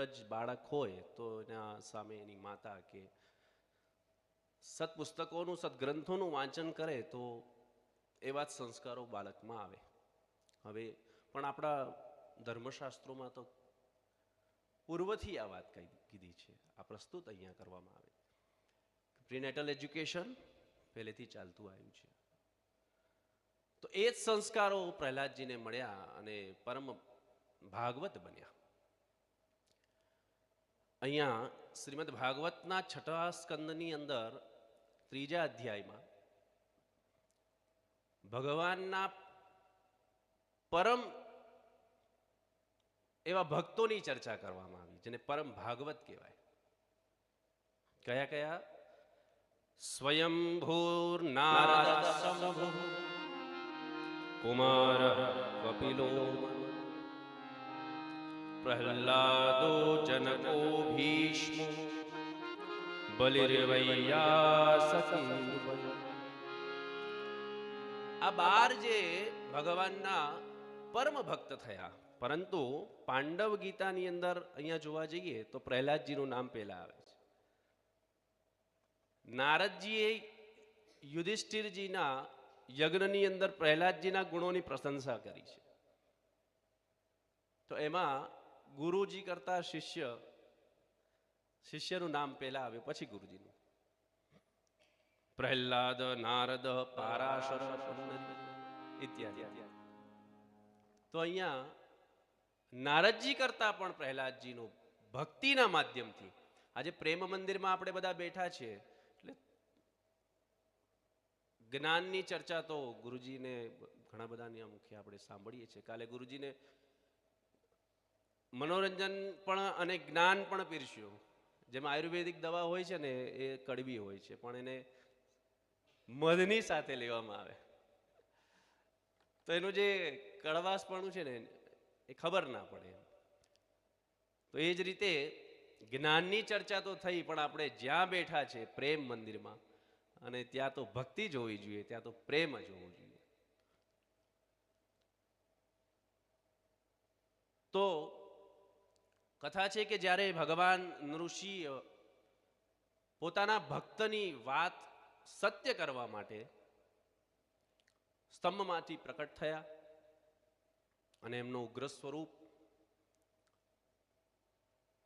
જ બાળક હોય તો એના સામે એની માતા કે સત્પુસ્તકોનું, સદગ્રંથોનું વાંચન કરે તો એવા જ સંસ્કારો બાળકમાં આવે. હવે, પણ આપણા ધર્મશાસ્ત્રોમાં તો પૂર્વથી આ વાત કહી કીધી છે. આ પ્રસ્તુત અહીંયા કરવામાં આવે. પ્રિનેટલ એજ્યુકેશન પહેલેથી ચાલતું આવ્યું છે. તો એ જ સંસ્કારો પ્રહલાદજીને મળ્યા અને પરમ ભાગવત બન્યા. અહીંયા શ્રીમદ ભાગવતના છઠ્ઠા સ્કંદની અંદર ત્રીજા અધ્યાયમાં ભગવાનના પરમ એવા ભક્તોની ચર્ચા કરવામાં આવી, જેને પરમ ભાગવત કહેવાય. કયા કયા? સ્વયંભૂર નારદ કુમાર, કપિલો પ્રહલાદો જનકો ભીષ્મો આ બાર જે ભગવાનના પરમ ભક્ત થયા પરંતુ પાંડવ ગીતાની અંદર અહીંયા જોવા જઈએ તો પ્રહલાદજીનું નામ પહેલા આવે છે નારદજીએ યુધિષ્ઠિરજીના યજ્ઞની અંદર પ્રહલાદજીના ગુણોની પ્રશંસા કરી છે તો એમાં ગુરુજી કરતા શિષ્ય, શિષ્યનું નામ પહેલા આવે પછી ગુરુજીનું. પ્રહલાદ, નારદ, પારાશર તો અહીંયા નારદજી કરતા પણ પ્રહલાદજીનું ભક્તિના માધ્યમથી, આજે પ્રેમ મંદિરમાં આપણે બધા બેઠા છીએ, એટલે જ્ઞાનની ચર્ચા તો ગુરુજીને ઘણા બધાની મુખ્ય આપણે સાંભળીએ છીએ. કાલે ગુરુજીને મનોરંજન પણ અને જ્ઞાન પણ પીરસ્યું. જેમાં આયુર્વેદિક દવા હોય છે ને, એ કડવી હોય છે, પણ એને મધની સાથે લેવામાં આવે. તો એનું જે કડવાશપણું છે ને, એ ખબર ના પડે તો એ જ રીતે જ્ઞાનની ચર્ચા તો થઈ, પણ આપણે જ્યાં બેઠા છે પ્રેમ મંદિરમાં, અને ત્યાં તો ભક્તિ જ હોવી જોઈએ, ત્યાં તો પ્રેમ જ હોવો જોઈએ. તો કથા છે કે જ્યારે ભગવાન ઋષિ પોતાના ભક્તની વાત સત્ય કરવા માટે સ્તંભમાંથી પ્રકટ થયા અને એમનું ઉગ્ર સ્વરૂપ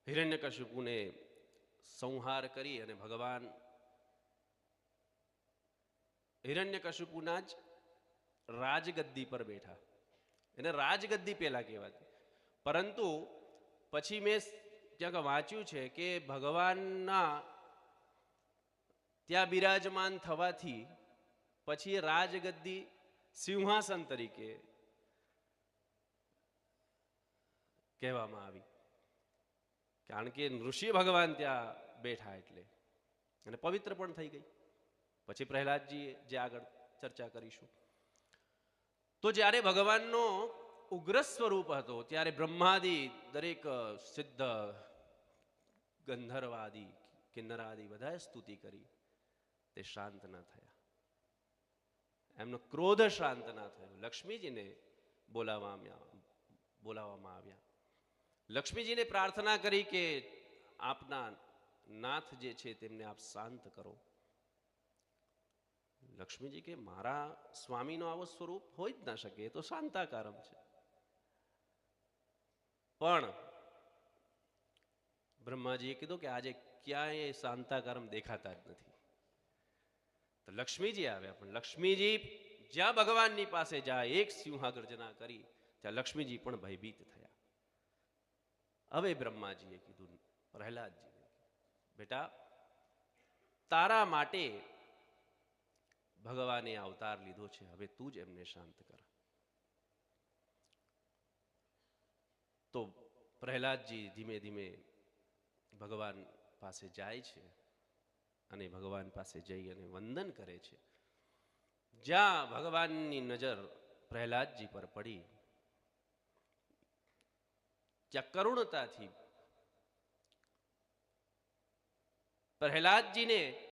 હિરણ્યકશિપુને સંહાર કરી અને ભગવાન હિરણ્યકશિપુના જ રાજગદ્દી પર બેઠા. એને રાજગદ્દી પહેલા કહેવાતી. પરંતુ પછી મેં ત્યાં વાંચ્યું છે કે ભગવાનના ત્યાં બિરાજમાન થવાથી પછી રાજગદ્દી સિંહાસન તરીકે કહેવામાં આવી. કારણ કે ઋષિ ભગવાન ત્યાં બેઠા એટલે. અને પવિત્ર પણ થઈ ગઈ. પછી પ્રહલાદજી જે આગળ ચર્ચા કરીશું. તો જ્યારે ભગવાનનો ઉગ્ર સ્વરૂપ હતો. ત્યારે બ્રહ્માદિ દરેક સિદ્ધ ગંધર્વાદિ, કિન્નરાદિ બધાએ સ્તુતિ કરી. તે શાંત ના થયા. એમનો ક્રોધ શાંત ના થયો. લક્ષ્મીજીને બોલાવવામાં બોલાવવામાં આવ્યા. લક્ષ્મીજીને પ્રાર્થના કરી કે આપના નાથ જે છે તેમને આપ શાંત કરો. લક્ષ્મીજી કે, મારા સ્વામીનો આવો સ્વરૂપ હોય જ ના શકે, એ તો શાંતાકારમ છે. પણ બ્રહ્માજીએ કીધું કે આજે ક્યાંય શાંતાકારમ દેખાતા જ નથી. તો લક્ષ્મીજી આવ્યા, પણ લક્ષ્મીજી જ્યાં ભગવાનની પાસે જાય, એક સિંહાગર્જના કરી, ત્યાં લક્ષ્મીજી પણ ભયભીત થયા. હવે બ્રહ્માજીએ કીધું પ્રહલાદજીને બેટા, તારા માટે ભગવાને અવતાર લીધો છે, હવે તું જ એમને શાંત કર. તો પ્રહલાદજી ધીમે ધીમે ભગવાન પાસે જાય છે અને ભગવાન પાસે જઈ અને વંદન કરે છે. જ્યાં ભગવાનની નજર પ્રહલાદજી પર પડી, ત્યાં કરુણતાથી પ્રહલાદજીને